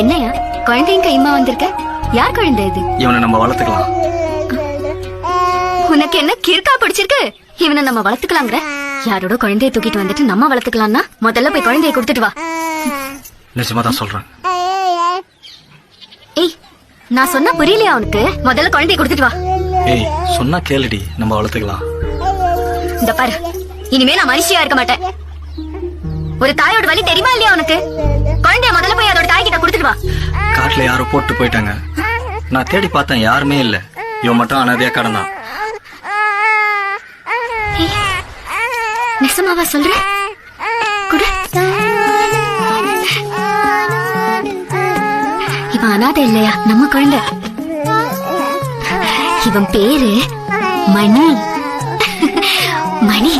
என்னையா குழந்தையும் கைமா வந்திருக்க? யார் குழந்தை இது? இவனை நம்ம வளர்த்துக்கலாம். உனக்கு என்ன கிறுக்கா பிடிச்சிருக்கு? இவனை நம்ம வளர்த்துக்கலாங்கிற யாரோட குழந்தைய தூக்கிட்டு வந்துட்டு நம்ம வளர்த்துக்கலாம்னா? முதல்ல போய் குழந்தைய கொடுத்துட்டு வா. நிஜமா தான் சொல்றேன். ஏய் நான் சொன்னா புரியலையா உனக்கு? முதல்ல குழந்தைய கொடுத்துட்டு வா. ஏய் சொன்னா கேளுடி நம்ம வளர்த்துக்கலாம். இந்த பாரு இனிமே நான் மனுஷியா இருக்க மாட்டேன். ஒரு தாயோட வலி தெரியுமா இல்லையா உனக்கு? குழந்தைய முதல்ல போய் அதோட காட்டுல யாரோ போட்டு போயிட்டாங்க. நான் தேடி பார்த்தேன் யாருமே இல்ல. இவன் மட்டும் அனாதையா கடந்தான். நெசமாவா சொல்ற? குடு. இவன் அனாதை இல்லையா? நம்ம குழந்தை. இவன் பேரு மணி. மணி.